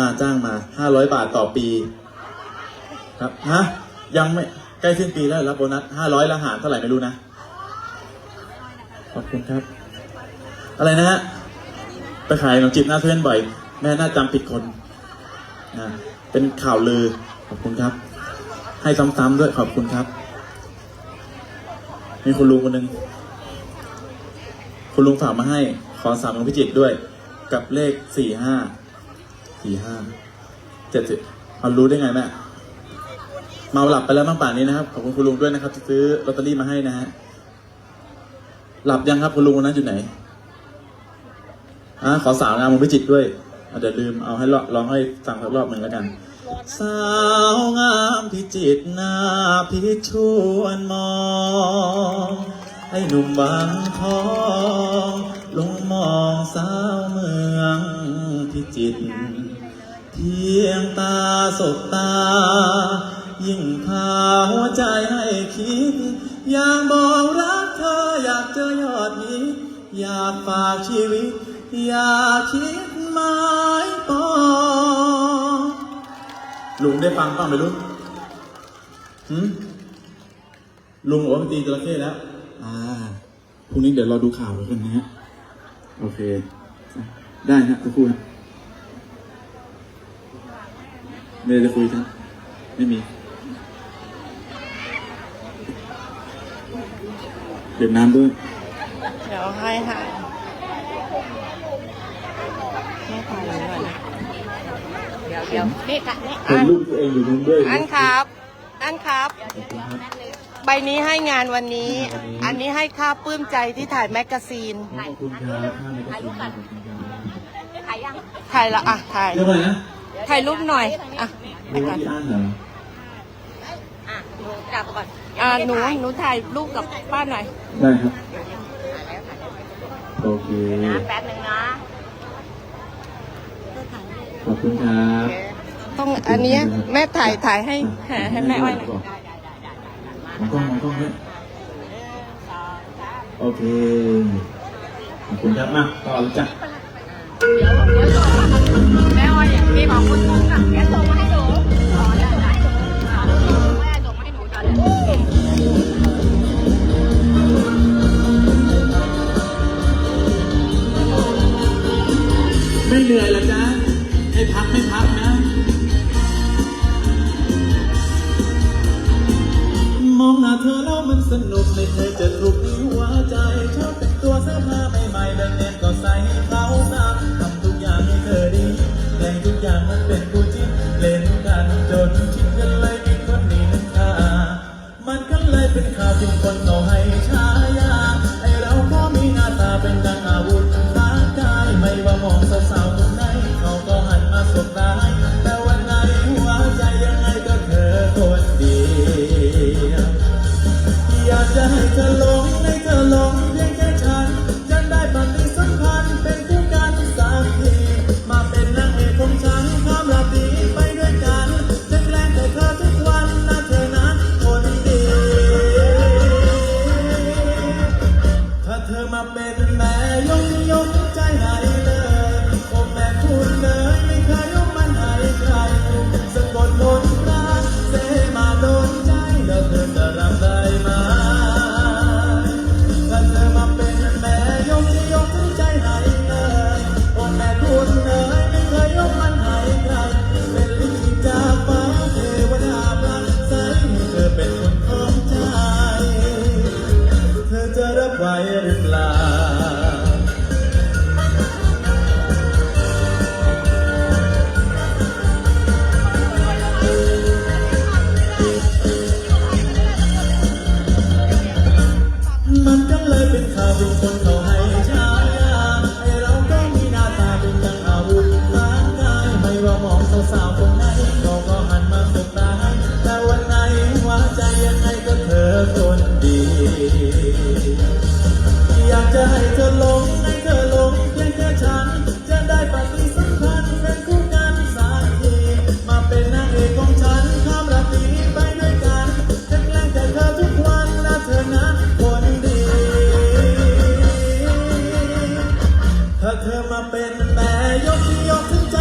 มาจ้างมาห้าร้อยบาทต่อปี ครับฮะยังไม่ใกล้สิ้นปีแล้วรับโบนัสห้าร้อยละหารเท่าไหร่ไม่รู้นะขอบคุณครับ อะไรนะฮะไปขายขนมจีบหน้าเพื่อนบ่อย แม่น่าจำผิดคนอ่าเป็นข่าวลือขอบคุณครับ ให้ซ้ำๆด้วยขอบคุณครับมีคุณลุงคนหนึ่งคุณลุงฝากมาให้ ขอสามของพิจิตด้วย กับเลขสี่ห้า สี่ห้าเจ็ดสิบเอารู้ได้ไงแม่เมาหลับไปแล้วบ้างป่านนี้นะครับ ขอบคุณคุณลุงด้วยนะครับที่ซื้อลอตเตอรี่มาให้นะฮะ หลับยังครับคุณลุงคนนั้นอยู่ไหนอ่าขอสาวงามของพิจิตด้วยเดี๋ยวลืมเอาให้ลอลองให้ฟังสักรอบหนึ่งแล้วกัน สาวงามพิจิตหน้าพิชวนมองให้หนุ่มบางทองลงมองสาวเมืองพิจิตร พียงตาสบตา ยิ่งพาหัวใจให้คิด อยากบอกรักเธออยากเจอยอดนี้ อยากฝากชีวิต อยากคิดหมายปองลุงได้ฟังป่ะไม่รู้หืมลุงบอกว่ามันตีจระเข้แล้ว อ่าพรุ่งนี้เดี๋ยวเราดูข่าวกันนะฮะ โอเค ได้ฮะจะพูด ไม่ได้จะคุยครับไม่มีเด็กน้ำด้วย เดี๋ยวให้ค่ะแม่ถ่ายไว้ก่อนนะเดี๋ยวเดี๋ยวนี่กะนี่เห็นรูปตัวเองอยู่ตรงด้วยอันครับ อันครับ ขอบคุณครับ ใบนี้ให้งานวันนี้วันนี้อันนี้ให้ค่าปลื้มใจที่ถ่ายแมกกาซีน ขอบคุณครับข้าวในกระสุนขอบคุณครับถ่ายยังถ่ายละอะถ่าย เรียกว่าอะไรนะ ถ่ายรูปหน่อย อะไปรู้ก่อนที่อ่านเหรออะหนูจับก่อนอ่าหนูหนูถ่ายรูปกับป้าหน่อย ได้ครับ โอเค นะแป๊บหนึงนะขอบคุณครับต้องอันเนี้ยแม่ถ่ายถ่ายให้หาให้แม่อ้อยหน่อยมองกล้องมองกล้องด้วยโอเค ขอบคุณครับมาต่อเลยจ้ะแเหนื่อยละจ๊ะให้พักไม่พักนะ มองหน้าเธอแล้วมันสนุกไม่เคยจะถูกในหัวใจชอบแต่งตัวเสื้อผ้าใหม่ๆเดินเล่นก็ใส่ให้เขาตามทำทุกอย่างให้เธอดีแรงทุกอย่างมันเป็นกูจิ้นเล่นกันจนชินกันเลยมีคนนี้นึงค่ามันก็เลยเป็นข่าวที่คนเขาให้ฉา ไหวหรือเปล่า เธอมาเป็นแม่ยกยกถึงใจ